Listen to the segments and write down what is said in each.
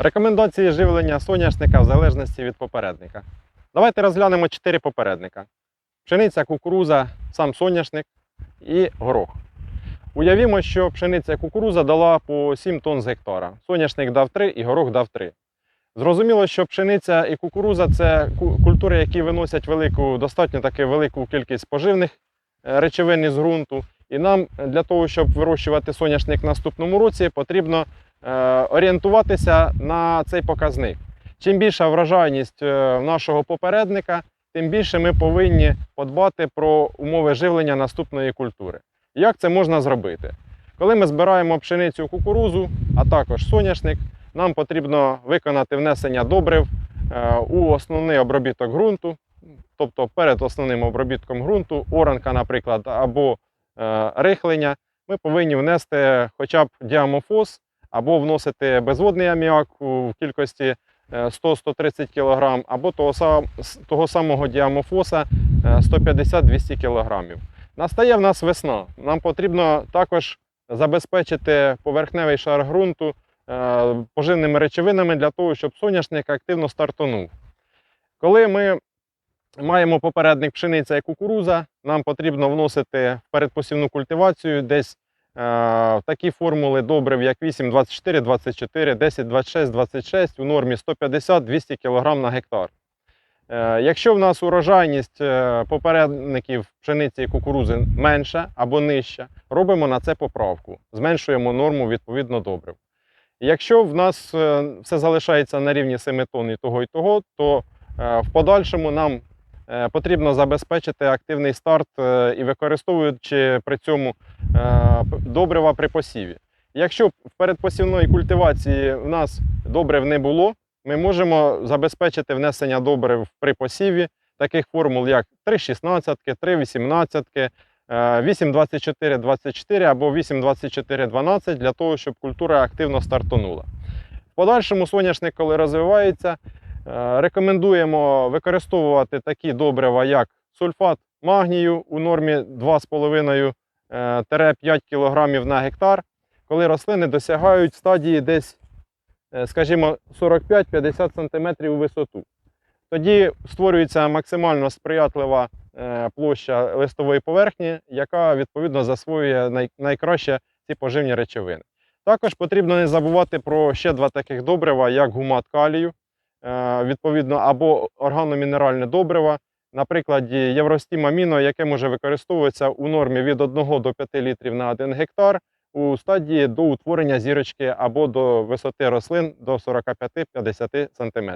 Рекомендації живлення соняшника в залежності від попередника. Давайте розглянемо чотири попередника: пшениця, кукуруза, сам соняшник і горох. Уявімо, що пшениця кукуруза дала по 7 тонн з гектара. Соняшник дав 3 і горох дав 3. Зрозуміло, що пшениця і кукуруза це культури, які виносять велику, достатньо таки велику кількість поживних е, речовин із ґрунту. І нам для того, щоб вирощувати соняшник в наступному році, потрібно орієнтуватися на цей показник. Чим більша врожайність е, нашого попередника, тим більше ми повинні подбати про умови живлення наступної культури. Як це можна зробити? Коли ми збираємо пшеницю кукурузу, а також соняшник, нам потрібно виконати внесення добрив е, у основний обробіток ґрунту, тобто перед основним обробітком ґрунту, оранка, наприклад, або е, рихлення, ми повинні внести хоча б діамофос або вносити безводний аміак у кількості е, 100-130 кг, або того, того самого діамофоса е, 150-200 кг. Настає в нас весна. Нам потрібно також забезпечити поверхневий шар ґрунту е, поживними речовинами для того, щоб соняшник активно стартонув. Коли ми маємо попередник пшениця і кукуруза, нам потрібно вносити в передпосівну культивацію десь е, такі формули добрив, як 8, 24, 24, 10, 26, 26 у нормі 150-200 кг на гектар. Е, Якщо в нас урожайність е, попередників пшениці і кукурузи менша або нижча, робимо на це поправку, зменшуємо норму відповідно добрив. Якщо в нас е, все залишається на рівні 7 тонн і того і того, то е, в подальшому нам е, потрібно забезпечити активний старт е, і використовуючи при цьому е, добрива при посіві. Якщо в передпосівної культивації в нас добрив не було, ми можемо забезпечити внесення добрив при посіві таких формул, як 3,16, 3,18, е, 8,24-24 або 8,24-12 для того, щоб культура активно стартонула. В подальшому соняшник, коли розвивається, е, рекомендуємо використовувати такі добрива, як сульфат магнію у нормі 2,5-5 кг на гектар, коли рослини досягають стадії десь, е, скажімо, 45-50 см у висоту. Тоді створюється максимально сприятлива е, площа листової поверхні, яка відповідно засвоює найкраще ці поживні речовини. Також потрібно не забувати про ще два таких добрива, як гумат калію, е, відповідно, або органомінеральне добриво, наприклад, Євростім Аміно, яке може використовуватися у нормі від 1 до 5 літрів на 1 гектар у стадії до утворення зірочки або до висоти рослин до 45-50 см.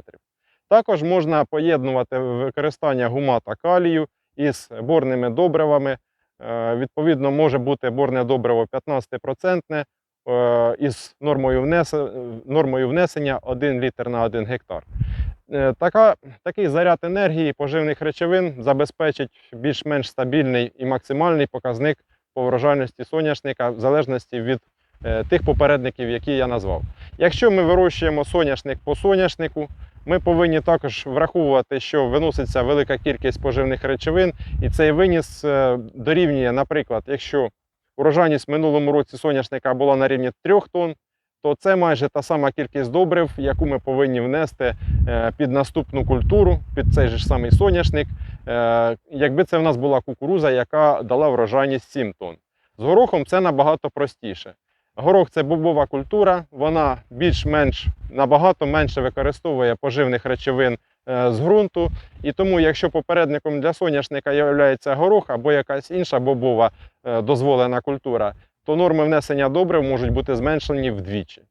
Також можна поєднувати використання гумата калію із борними добривами. Е, Відповідно, може бути борне добриво 15% е, із нормою, внес- нормою внесення 1 літр на 1 гектар. Е, Така, такий заряд енергії поживних речовин забезпечить більш-менш стабільний і максимальний показник по врожайності соняшника в залежності від е, тих попередників, які я назвав. Якщо ми вирощуємо соняшник по соняшнику, ми повинні також враховувати, що виноситься велика кількість поживних речовин, і цей виніс е, дорівнює, наприклад, якщо урожайність в минулому році соняшника була на рівні 3 тонн, то це майже та сама кількість добрив, яку ми повинні внести е, під наступну культуру, під цей же ж самий соняшник, е, якби це в нас була кукуруза, яка дала врожайність 7 тонн. З горохом це набагато простіше. Горох це бобова культура, вона більш-менш набагато менше використовує поживних речовин е, з ґрунту. І тому, якщо попередником для соняшника є горох або якась інша бобова е, дозволена культура, то норми внесення добрив можуть бути зменшені вдвічі.